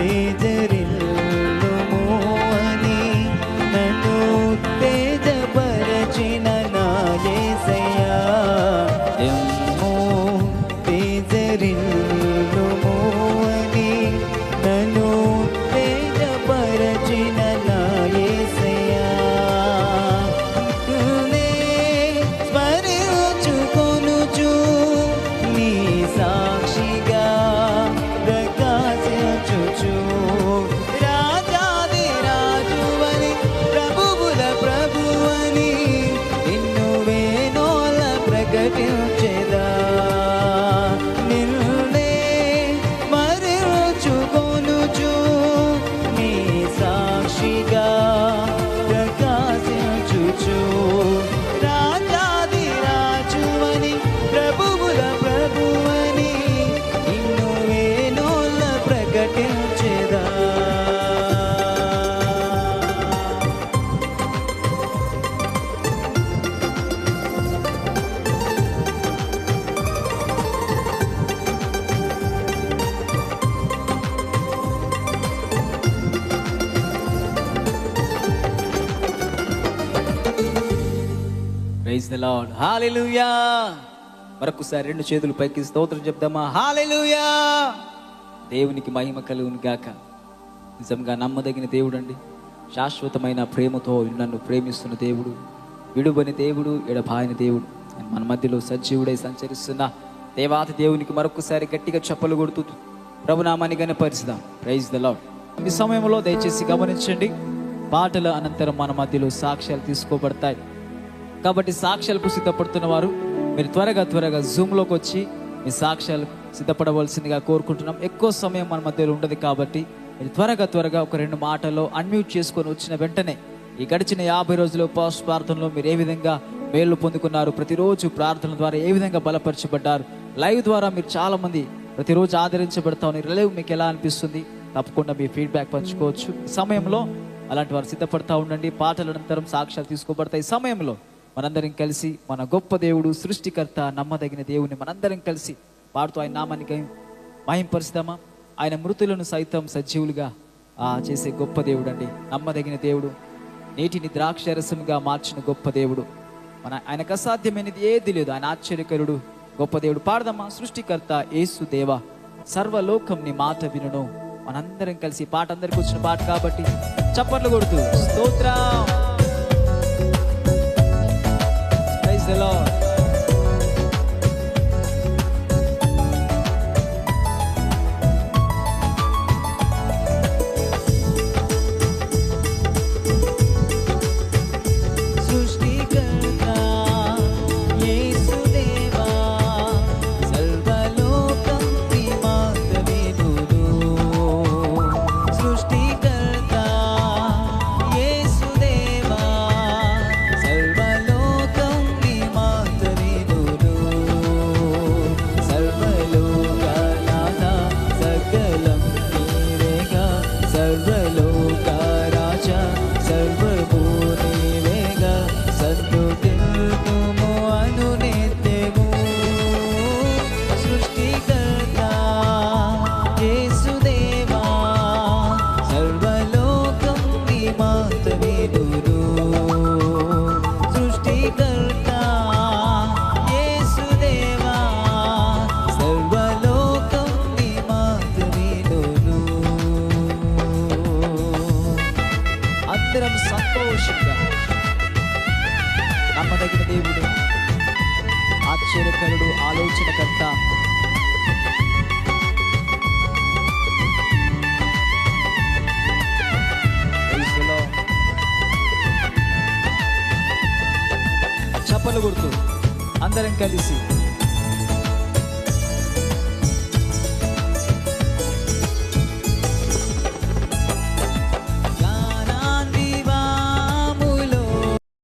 feet. Praise the lord hallelujah మరొకసారి రెండు చేతులు పైకి స్తోత్రం చెప్దామా? హాలెలూయా దేవునికి మహిమ కలుగును గాక. నిజంగా నమ్మదగిన దేవుడు అండి శాశ్వతమైన ప్రేమతో నన్ను ప్రేమిస్తున్న దేవుడు విడుబని దేవుడు ఎడబాయని దేవుడు. మన మధ్యలో సజీవుడై సంచరిస్తున్న. దేవాత దేవునికి మరొకసారి గట్టిగా చెప్పలు కొడుతూ ప్రభునామాన్ని కనపరిచుదాం ప్రైజ్ ద లాడ్ ఈ సమయంలో దయచేసి గమనించండి. పాటల అనంతరం మన మధ్యలో సాక్ష్యాలు తీసుకోబడతాయి. కాబట్టి సాక్ష్యాలకు సిద్ధపడుతున్న వారు మీరు త్వరగా త్వరగా జూమ్లోకి వచ్చి మీ సాక్ష్యాలు సిద్ధపడవలసిందిగా కోరుకుంటున్నాం. ఎక్కువ సమయం మన మధ్యలో ఉండదు కాబట్టి మీరు త్వరగా త్వరగా ఒక రెండు మాటల్లో అన్మ్యూట్ చేసుకొని వచ్చిన వెంటనే ఈ గడిచిన యాభై రోజుల ఉపవాస ప్రార్థనలో మీరు ఏ విధంగా మేలు పొందుకున్నారు ప్రతిరోజు ప్రార్థన ద్వారా ఏ విధంగా బలపరచబడ్డారు లైవ్ ద్వారా మీరు చాలా మంది ప్రతిరోజు ఆదరించబడతా ఉన్నారు రిలైవ్ మీకు ఎలా అనిపిస్తుంది? తప్పకుండా మీ ఫీడ్బ్యాక్ పంచుకోవచ్చు. సమయంలో అలాంటి వారు సిద్ధపడతా ఉండండి. పాటల అనంతరం సాక్ష్యాలు తీసుకోబడతాయి. సమయంలో మనందరం కలిసి మన గొప్ప దేవుడు సృష్టికర్త నమ్మదగిన దేవుని మనందరం కలిసి పాడుతూ ఆయన నామానికి మహింపరుస్తామా? ఆయన మృతులను సైతం సజీవులుగా ఆ చేసే గొప్ప దేవుడు అండి నమ్మదగిన దేవుడు నీటిని ద్రాక్షరసముగా మార్చిన గొప్ప దేవుడు. మన ఆయనకు అసాధ్యమైనది ఏది లేదు. ఆయన ఆశ్చర్యకరుడు గొప్ప దేవుడు. పాడదమ్మా సృష్టికర్త యేసు దేవ సర్వలోకం నీ మాట వినును. మనందరం కలిసి పాట అందరికి వచ్చిన పాట కాబట్టి చప్పట్లు కొడుతూ స్తోత్రం. The Lord. అందరం సంతోషంగా నమ్మదగిన దేవుడు ఆశ్చర్యకరుడు ఆలోచనకర్త. Praise the చప్పలు గుర్తు అందరం కలిసి